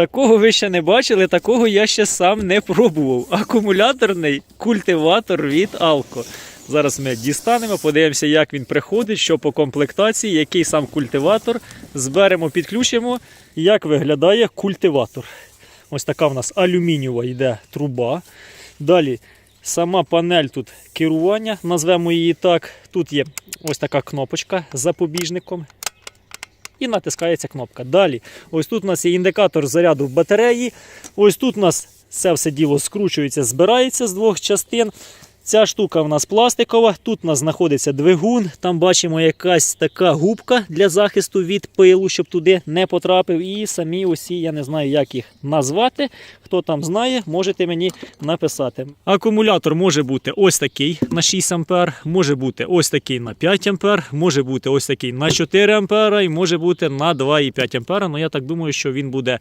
Такого ви ще не бачили, такого я ще сам не пробував. Акумуляторний культиватор від Алко. Зараз ми дістанемо, подивимося, як він приходить, що по комплектації, який сам культиватор. Зберемо, підключимо, як виглядає культиватор. Ось така в нас алюмінієва йде труба. Далі сама панель тут керування, назвемо її так. Тут є ось така кнопочка з запобіжником. І натискається кнопка. Далі, ось тут у нас є індикатор заряду батареї. Ось тут у нас це все діло скручується, збирається з двох частин. Ця штука в нас пластикова. Тут у нас знаходиться двигун. Там бачимо якась така губка для захисту від пилу, щоб туди не потрапив. І самі усі, я не знаю, як їх назвати. Хто там знає, можете мені написати. Акумулятор може бути ось такий на 6 ампер, може бути ось такий на 5 ампер, може бути ось такий на 4 ампера і може бути на 2,5 ампера. Ну я так думаю, що він буде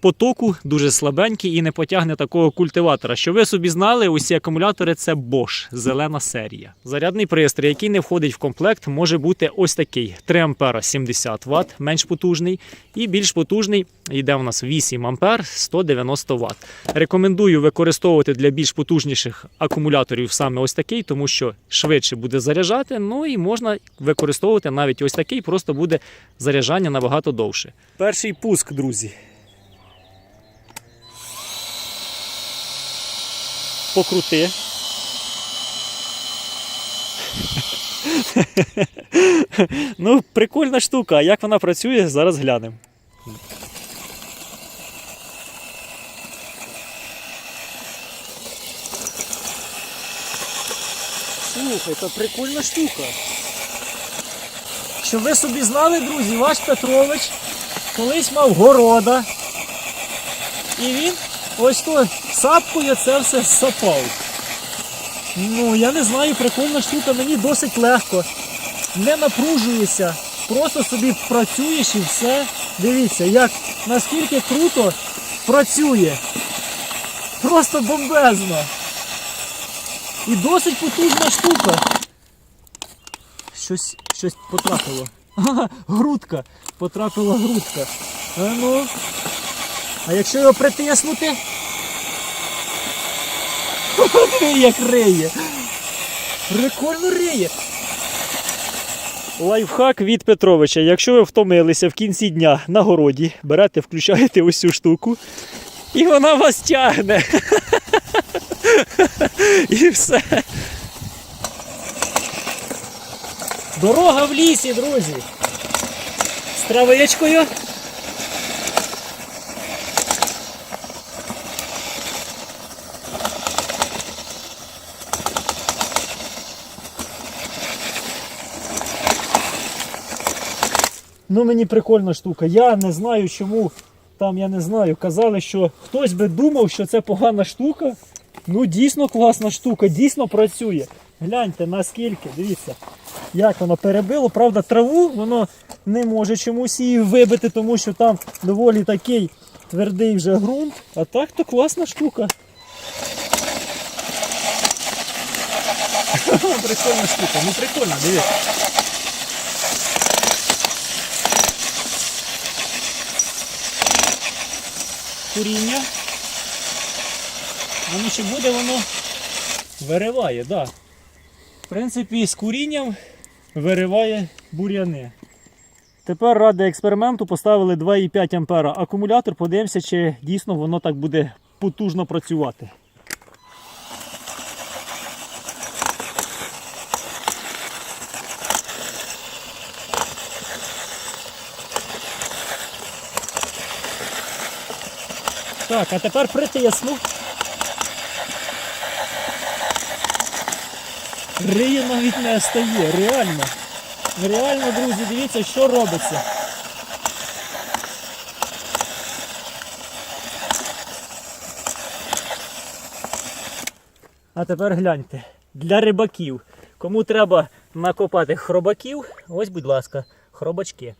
потоку дуже слабенький і не потягне такого культиватора. Що ви собі знали, усі акумулятори це Bosch, зелена серія. Зарядний пристрій, який не входить в комплект, може бути ось такий: 3 ампера 70 Вт, менш потужний, і більш потужний йде у нас 8 ампер 190 Вт. Рекомендую використовувати для більш потужніших акумуляторів саме ось такий, тому що швидше буде заряджати. Ну і можна використовувати навіть ось такий, просто буде заряджання набагато довше. Перший пуск, друзі. Покрути. ну, прикольна штука. А як вона працює, зараз глянемо. Слухай, це прикольна штука. Щоб ви собі знали, друзі, ваш Петрович колись мав города. І він ось то сапкою це все сапав. Ну, я не знаю, прикольна штука, мені досить легко. Не напружуєшся, просто собі працюєш і все. Дивіться, як наскільки круто працює. Просто бомбезно. І досить потужна штука. Щось, щось потрапило. Ага, грудка. Потрапила грудка. А ну. А якщо його притиснути? Як риє. Прикольно риє. Лайфхак від Петровича. Якщо ви втомилися в кінці дня на городі, берете, включаєте ось цю штуку, і вона вас тягне. І все. Дорога в лісі, друзі. З травичкою. Ну мені прикольна штука. Я не знаю, чому там, я не знаю, казали, що хтось би думав, що це погана штука. Ну, дійсно класна штука, дійсно працює. Гляньте наскільки, дивіться, як воно перебило. Правда, траву воно не може чомусь її вибити, тому що там доволі такий твердий вже ґрунт. А так то класна штука. Прикольна штука, ну прикольно, дивіться. Куріння. Воно ну чи буде воно вириває. Да. В принципі, з курінням вириває бур'яни. Тепер ради експерименту поставили 2,5 А акумулятор. Подивимося, чи дійсно воно так буде потужно працювати. Так, а тепер притисну. Риє навіть не стає, реально. Реально, друзі, дивіться, що робиться. А тепер гляньте. Для рибаків. Кому треба накопати хробаків, ось, будь ласка, хробачки.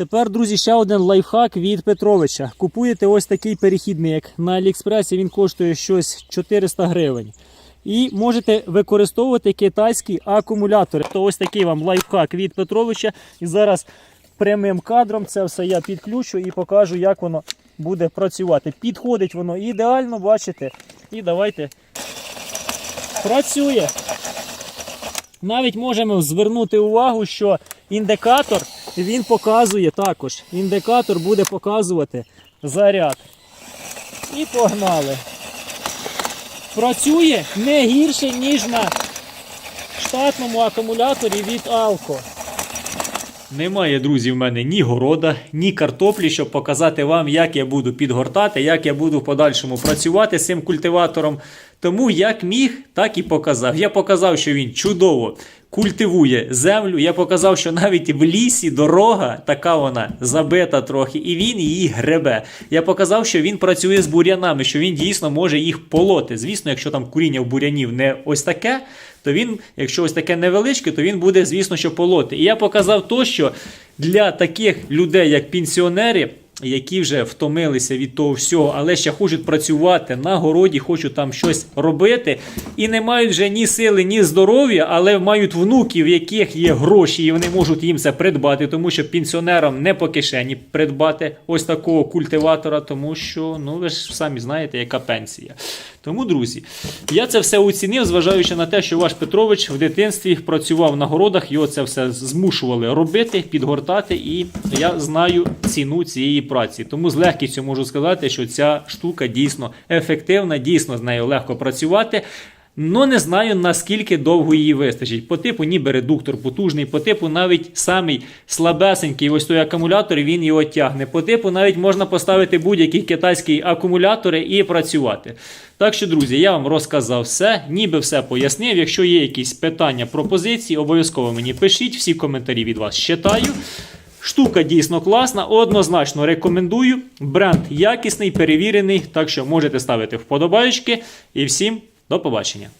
Тепер, друзі, ще один лайфхак від Петровича. Купуєте ось такий перехідник. На Аліекспресі він коштує щось 400 гривень. І можете використовувати китайські акумулятори. То ось такий вам лайфхак від Петровича. І зараз прямим кадром це все я підключу і покажу, як воно буде працювати. Підходить воно ідеально, бачите. І давайте працює. Навіть можемо звернути увагу, що індикатор він показує також. Індикатор буде показувати заряд. І погнали. Працює не гірше, ніж на штатному акумуляторі від Alco. Немає, друзі, в мене ні города, ні картоплі, щоб показати вам, як я буду підгортати, як я буду в подальшому працювати з цим культиватором. Тому як міг, так і показав. Я показав, що він чудово культивує землю. Я показав, що навіть в лісі дорога, така вона забита трохи, і він її гребе. Я показав, що він працює з бур'янами, що він дійсно може їх полоти. Звісно, якщо там куріння в бур'янів не ось таке, то він, якщо ось таке невеличке, то він буде, звісно, що полоти. І я показав то, що для таких людей, як пенсіонери, які вже втомилися від того всього, але ще хочуть працювати на городі, хочуть там щось робити, і не мають вже ні сили, ні здоров'я, але мають внуків, в яких є гроші, і вони можуть їм це придбати, тому що пенсіонерам не по кишені придбати ось такого культиватора, тому що ну ви ж самі знаєте, яка пенсія. Тому, друзі, я це все оцінив, зважаючи на те, що ваш Петрович в дитинстві працював на городах, його це все змушували робити, підгортати, і я знаю ціну цієї праці. Тому з легкістю можу сказати, що ця штука дійсно ефективна, дійсно з нею легко працювати. Ну, не знаю, наскільки довго її вистачить. По типу, ніби редуктор потужний, по типу навіть самий слабесенький ось той акумулятор, він його тягне. По типу навіть можна поставити будь-які китайські акумулятори і працювати. Так що, друзі, я вам розказав все, ніби все пояснив. Якщо є якісь питання, пропозиції, обов'язково мені пишіть, всі коментарі від вас читаю. Штука дійсно класна, однозначно рекомендую. Бренд якісний, перевірений, так що можете ставити вподобайки. І всім до побачення.